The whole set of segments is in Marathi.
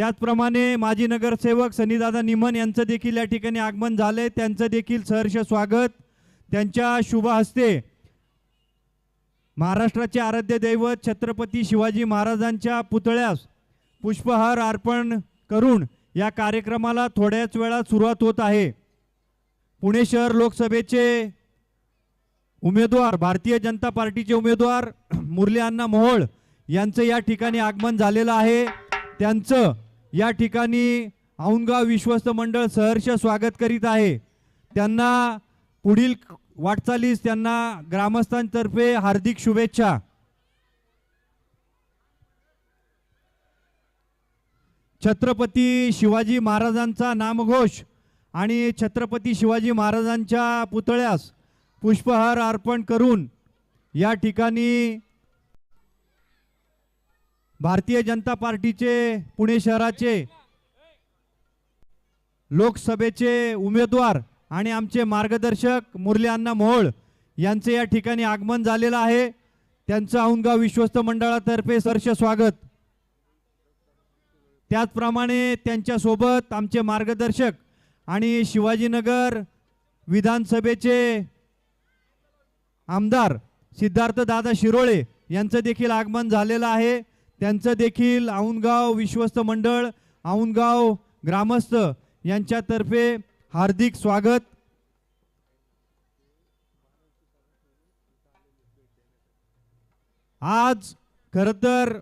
त्याचप्रमाणे माजी नगरसेवक सनीदादा निमन यांचं देखील या ठिकाणी आगमन झालं त्यांचं देखील सहर्ष स्वागत. त्यांच्या शुभ हस्ते महाराष्ट्राचे आराध्य दैवत छत्रपती शिवाजी महाराजांच्या पुतळ्यास पुष्पहार अर्पण करून या कार्यक्रमाला थोड्याच वेळात सुरुवात होत आहे. पुणे शहर लोकसभेचे उमेदवार भारतीय जनता पार्टीचे उमेदवार मुरली अण्णा मोहोळ यांचं या ठिकाणी आगमन झालेलं आहे. त्यांचं या ठिकाणी औंगाव विश्वस्त मंडळ सहर्ष स्वागत करीत आहे. त्यांना पुढील वाटचालीस त्यांना ग्रामस्थांतर्फे हार्दिक शुभेच्छा. छत्रपती शिवाजी महाराजांचा नामघोष आणि छत्रपती शिवाजी महाराजांच्या पुतळ्यास पुष्पहार अर्पण करून या ठिकाणी भारतीय जनता पार्टीचे पुणे शहराचे लोकसभेचे उमेदवार आणि आमचे मार्गदर्शक मुरली अण्णा मोहोळ यांचे या ठिकाणी आगमन झालेलं आहे. त्यांचं औंधगाव विश्वस्त मंडळातर्फे सर्ष स्वागत. त्याचप्रमाणे त्यांच्यासोबत आमचे मार्गदर्शक आणि शिवाजीनगर विधानसभेचे आमदार सिद्धार्थ दादा शिरोळे यांचं देखील आगमन झालेलं आहे. त्यांचं देखील औंधगाव विश्वस्त मंडळ औंधगाव ग्रामस्थ यांच्यातर्फे हार्दिक स्वागत. आज खरं तर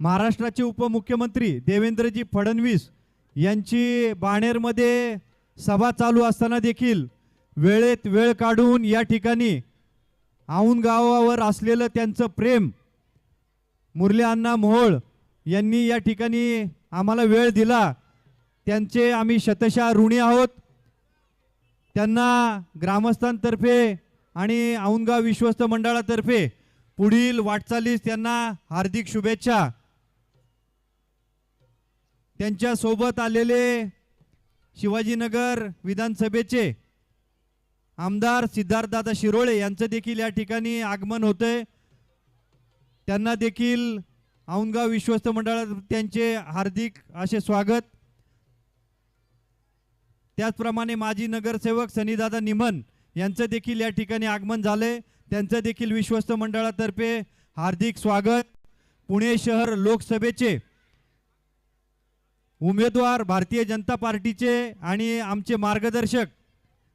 महाराष्ट्राचे उपमुख्यमंत्री देवेंद्रजी फडणवीस यांची बाणेरमध्ये सभा चालू असताना देखील वेळेत वेळ काढून या ठिकाणी औंध गावावर असलेलं त्यांचं प्रेम मुरली अण्णा मोहोळ यांनी या ठिकाणी आम्हाला वेळ दिला. त्यांचे आम्ही शतशा ऋणी आहोत. त्यांना ग्रामस्थांतर्फे आणि औंधगाव विश्वस्त मंडळातर्फे पुढील वाटचालीस त्यांना हार्दिक शुभेच्छा. त्यांच्यासोबत आलेले शिवाजीनगर विधानसभेचे आमदार सिद्धार्थदादा शिरोळे यांचं देखील या ठिकाणी आगमन होतंय. त्यांना देखील औंदगाव विश्वस्त मंडळात त्यांचे हार्दिक असे स्वागत. त्याचप्रमाणे माजी नगरसेवक सनीदादा निमन यांचं देखील या ठिकाणी आगमन झाले. त्यांचं देखील विश्वस्त मंडळातर्फे हार्दिक स्वागत. पुणे शहर लोकसभेचे उमेदवार भारतीय जनता पार्टीचे आणि आमचे मार्गदर्शक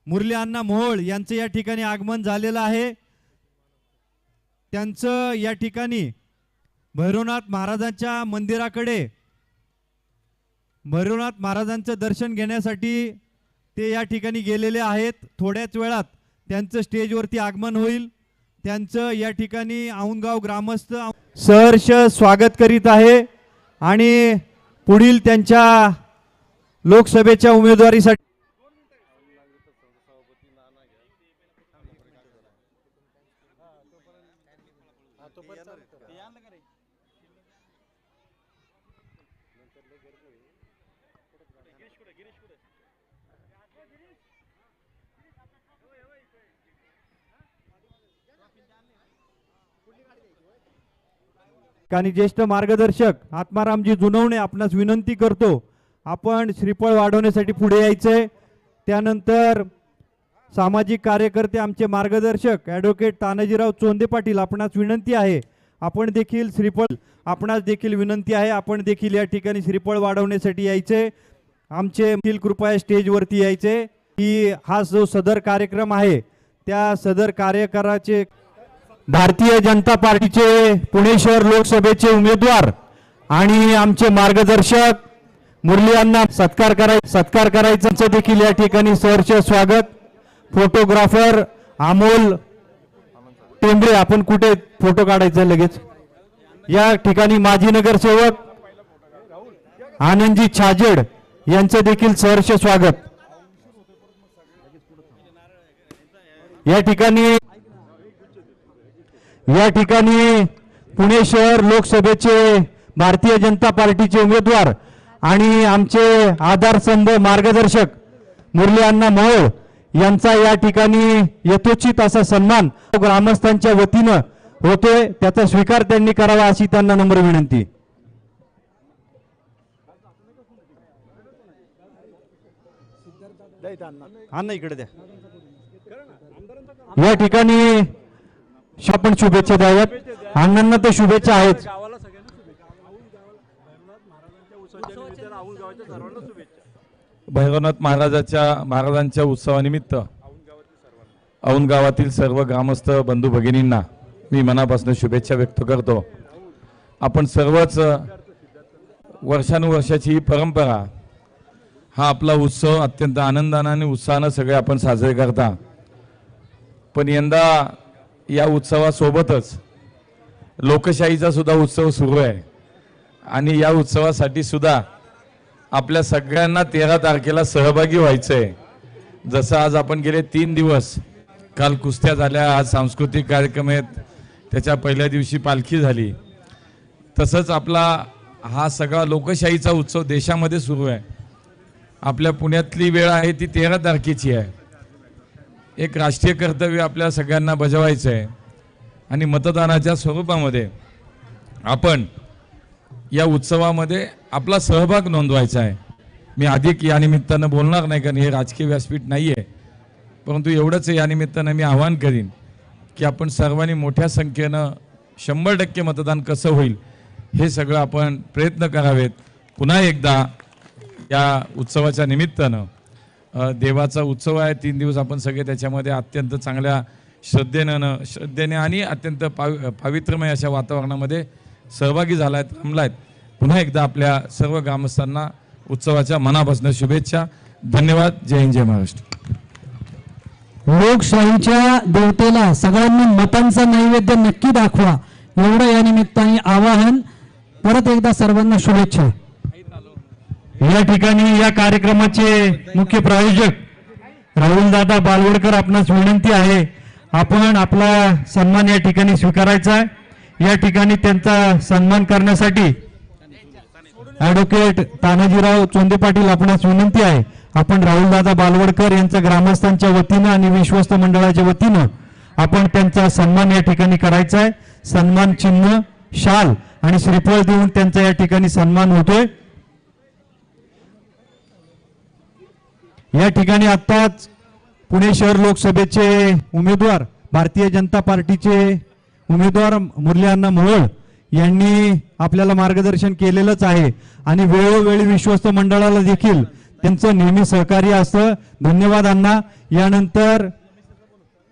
मुरली अण्णा मोहोळ यांचं या ठिकाणी आगमन झालेलं आहे. त्यांचं या ठिकाणी भैरवनाथ महाराजांच्या मंदिराकडे भैरवनाथ महाराजांचं दर्शन घेण्यासाठी ते या ठिकाणी गेलेले आहेत. थोड्याच वेळात त्यांचं स्टेजवरती आगमन होईल. त्यांचं या ठिकाणी औंधगाव ग्रामस्थ सहर्ष स्वागत करीत आहे आणि पुढील त्यांच्या लोकसभेच्या उमेदवारीसाठी आणि ज्येष्ठ मार्गदर्शक आत्मारामजी जुनवणे आपणास विनंती करतो आपण श्रीफळ वाढवण्यासाठी पुढे यायचे. त्यानंतर सामाजिक कार्यकर्ते आमचे मार्गदर्शक ॲडव्होकेट तानाजीराव चोंदे पाटील आपणास विनंती आहे. आपण देखील श्रीफळ आपणास देखील विनंती आहे आपण देखील या ठिकाणी श्रीफळ वाढवण्यासाठी यायचे. आमचे देखील कृपया स्टेजवरती यायचे. की हा जो सदर कार्यक्रम आहे त्या सदर कार्यकराचे भारतीय जनता पार्टीचे पुणे शहर लोकसभेचे उमेदवार आणि आमचे मार्गदर्शक मुरली यांना सत्कार कराय सत्कार करायचं देखील या ठिकाणी सहर्ष स्वागत. फोटोग्राफर अमोल टेंबरे आपण कुठे फोटो काढायचा लगेच? या ठिकाणी माजी नगरसेवक आनंदजी छाजेड यांचं देखील सहर्ष स्वागत. या ठिकाणी या ठिकाणी पुणे शहर लोकसभेचे भारतीय जनता पार्टीचे उमेदवार आणि आमचे आधारस्तंभ मार्गदर्शक मुरली अण्णा मोहोळ यांचा या ठिकाणी यथोचित असा सन्मान ग्रामस्थांच्या वतीनं होतोय. त्याचा स्वीकार त्यांनी करावा अशी त्यांना नम्र विनंती. या ठिकाणी आपण शुभेच्छा द्याव्यात. अण्णांना तर शुभेच्छा आहेत. भैरवनाथ महाराजाच्या महाराजांच्या उत्सवानिमित्त औंध गावातील सर्व ग्रामस्थ बंधू भगिनींना मी मनापासून शुभेच्छा व्यक्त करतो. आपण सर्वच वर्षानुवर्षाची ही परंपरा हा आपला उत्सव अत्यंत आनंदानं आणि उत्साहानं सगळे आपण साजरे करता. पण यंदा या उत्सवासोबतच लोकशाहीचा सुद्धा उत्सव सुरू आहे. आणि या उत्सवासाठी सुद्धा आपल्या सगळ्यांना तेरा तारखेला सहभागी व्हायचं आहे जसं आज आपण गेले तीन दिवस काल कुस्त्या झाल्या आज सांस्कृतिक कार्यक्रम आहेत त्याच्या पहिल्या दिवशी पालखी झाली. तसंच आपला हा सगळा लोकशाहीचा उत्सव देशामध्ये सुरू आहे. आपल्या पुण्यातली वेळ आहे ती तेरा तारखेची आहे. एक राष्ट्रीय कर्तव्य आपल्या सगळ्यांना बजावायचं आहे आणि मतदानाच्या स्वरूपामध्ये आपण या उत्सवामध्ये आपला सहभाग नोंदवायचा आहे. मी अधिक या निमित्तानं बोलणार नाही कारण हे राजकीय व्यासपीठ नाही आहे परंतु एवढंच या निमित्तानं मी आवाहन करीन की आपण सर्वांनी मोठ्या संख्येनं शंभर टक्के मतदान कसं होईल हे सगळं आपण प्रयत्न करावेत. पुन्हा एकदा या उत्सवाच्या निमित्तानं देवाचा उत्सव आहे. तीन दिवस आपण सगळे त्याच्यामध्ये अत्यंत चांगल्या श्रद्धेनं श्रद्धेने आणि अत्यंत पावि पावित्र्यमय अशा वातावरणामध्ये सहभागी झाला आहेत रमला आहेत पुन्हा एकदा आपल्या सर्व ग्रामस्थांना उत्सवाच्या मनापासून शुभेच्छा. धन्यवाद. जय हिंद जय महाराष्ट्र. लोकशाहीच्या देवतेला सगळ्यांनी मतांचा नैवेद्य नक्की दाखवा. एवढं या निमित्ताने आवाहन. परत एकदा सर्वांना शुभेच्छा. या ठिकाणी या कार्यक्रमाचे मुख्य प्रायोजक राहुल दादा बालवडकर आपणास विनंती आहे आपण आपला सन्मान या ठिकाणी स्वीकारायचा आहे. या ठिकाणी त्यांचा सन्मान करण्यासाठी ऍडव्होकेट तानाजीराव चोंदे पाटील आपणास विनंती आहे. आपण राहुलदादा बालवडकर यांच्या ग्रामस्थांच्या वतीनं आणि विश्वस्त मंडळाच्या वतीनं आपण त्यांचा सन्मान या ठिकाणी करायचा आहे. सन्मान चिन्ह शाल आणि श्रीफळ देऊन त्यांचा या ठिकाणी सन्मान होतोय. या ठिकाणी आत्ताच पुणे शहर लोकसभेचे उमेदवार भारतीय जनता पार्टीचे उमेदवार मुरली अण्णा मोहोळ यांनी आपल्याला मार्गदर्शन केलेलंच आहे. आणि वेळोवेळी विश्वस्त मंडळाला देखील त्यांचं नेहमी सहकार्य असतं. धन्यवाद अण्णा. यानंतर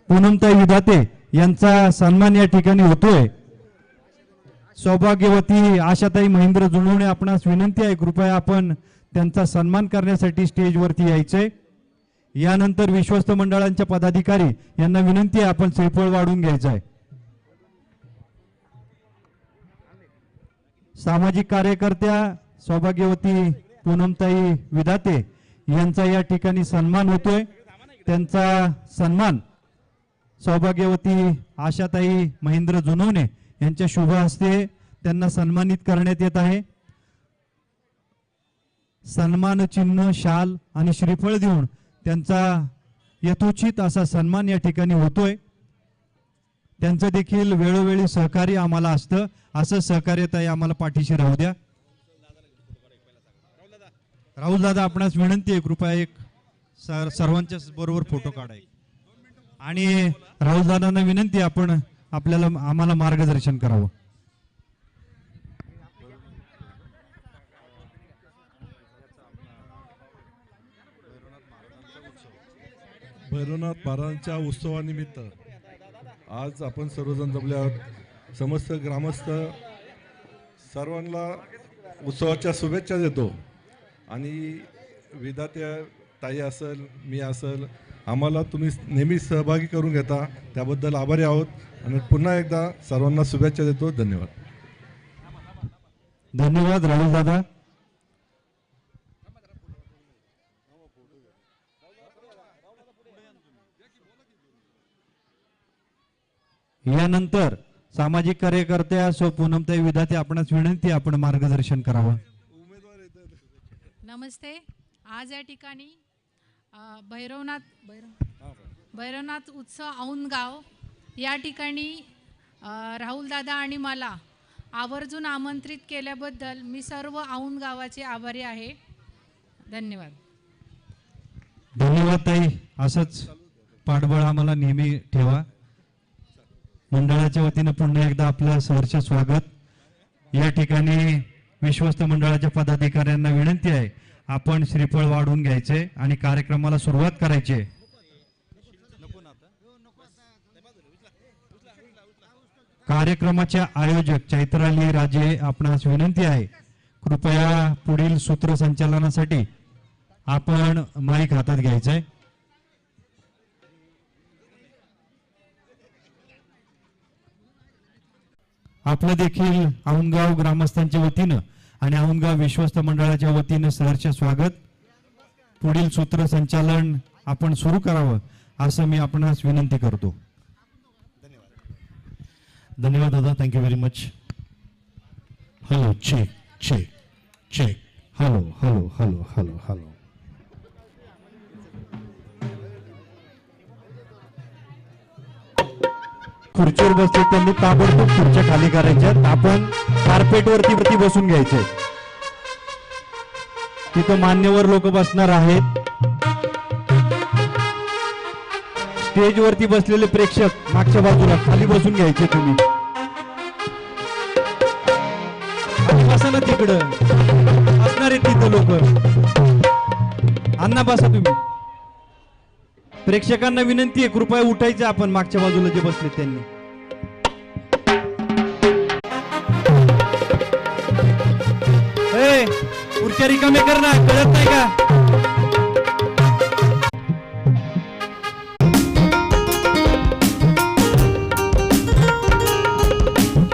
पूनमताई विधाते यांचा सन्मान या ठिकाणी होतोय. सौभाग्यवती आशाताई महेंद्र जुळवणे आपणास विनंती आहे. कृपया आपण त्यांचा सन्मान करण्यासाठी स्टेजवरती यायचे. यानंतर विश्वस्त मंडळांच्या पदाधिकारी यांना विनंती आहे आपण श्रीफळ वाढून घ्यायचं आहे. सामाजिक कार्यकर्त्या सौभाग्यवती पूनमताई विधाते यांचा या ठिकाणी सन्मान होतोय. त्यांचा सन्मान सौभाग्यवती आशाताई महेंद्र जुनवणे यांच्या शुभ हस्ते त्यांना सन्मानित करण्यात येत आहे. सन्मान चिन्ह शाल आणि श्रीफळ देऊन त्यांचा यथोचित असा सन्मान या ठिकाणी होतोय. त्यांचं देखील वेळोवेळी सहकार्य आम्हाला असतं. असं सहकार्य ताई आम्हाला पाठीशी राहू द्या. राहुल दादा आपणास विनंती आहे कृपया एक सर सर्वांच्या बरोबर फोटो काढाय आणि राहुल दादांना विनंती आपण आपल्याला आम्हाला मार्गदर्शन करावं. भैरवनाथ महाराजांच्या उत्सवानिमित्त आज आपण सर्वजण जमले आहोत समस्त ग्रामस्थ सर्वांना उत्सवाच्या शुभेच्छा देतो. आणि विधात्या ताई असेल मी असेल आम्हाला तुम्ही नेहमी सहभागी करून घेता. त्याबद्दल आभारी आहोत. आणि पुन्हा एकदा सर्वांना शुभेच्छा देतो. धन्यवाद. धन्यवाद राहुल दादा. यानंतर सामाजिक कार्यकर्त्या सो पूनमताई विधाते आपणास विनंती आपण मार्गदर्शन करावं. नमस्ते. आज या ठिकाणी भैरवनाथ भैरव भैरवनाथ उत्सव औंध गाव या ठिकाणी राहुलदादा आणि मला आवर्जून आमंत्रित केल्याबद्दल मी सर्व औंध गावाचे आभारी आहे. धन्यवाद धन्यवाद. धन्यवाद ताई. असंच पाठबळ आम्हाला नेहमी ठेवा. मंडळाच्या वतीनं पुन्हा एकदा आपलं सहर्ष स्वागत. या ठिकाणी विश्वस्त मंडळाच्या पदाधिकाऱ्यांना विनंती आहे आपण श्रीफळ वाढवून घ्यायचे आणि कार्यक्रमाला सुरुवात करायची कार्यक्रमाचे कार्यक्रमाच्या आयोजक चैत्राली राजे आपणास विनंती आहे कृपया पुढील सूत्रसंचालनासाठी आपण माईक हातात घ्यायचंय. आपलं देखील औंधगाव ग्रामस्थांच्या वतीनं आणि औंधगाव विश्वस्त मंडळाच्या वतीनं सहर्ष स्वागत. पुढील सूत्रसंचालन आपण सुरू करावं असं मी आपणास विनंती करतो. धन्यवाद. दादा thank you very much hello check check check hello hello hello hello hello खुर्चीवर बसले त्यांनी ताबडतोब खुर्च्या खाली करायच्या. आपण कार्पेट वरती वरती बसून घ्यायचे. तिथं मान्यवर लोक बसणार आहेत. स्टेज वरती बसलेले प्रेक्षक मागच्या बाजूला खाली बसून घ्यायचे तुम्ही. खाली बसा ना तिकडं. असणार आहेत तिथं लोक. अन्ना बसा तुम्ही. प्रेक्षकांना विनंती आहे कृपया उठायचं आपण मागच्या बाजूला जे बसले त्यांनी. ए, खुर्च्या रिकामे कर ना कळत नाही का?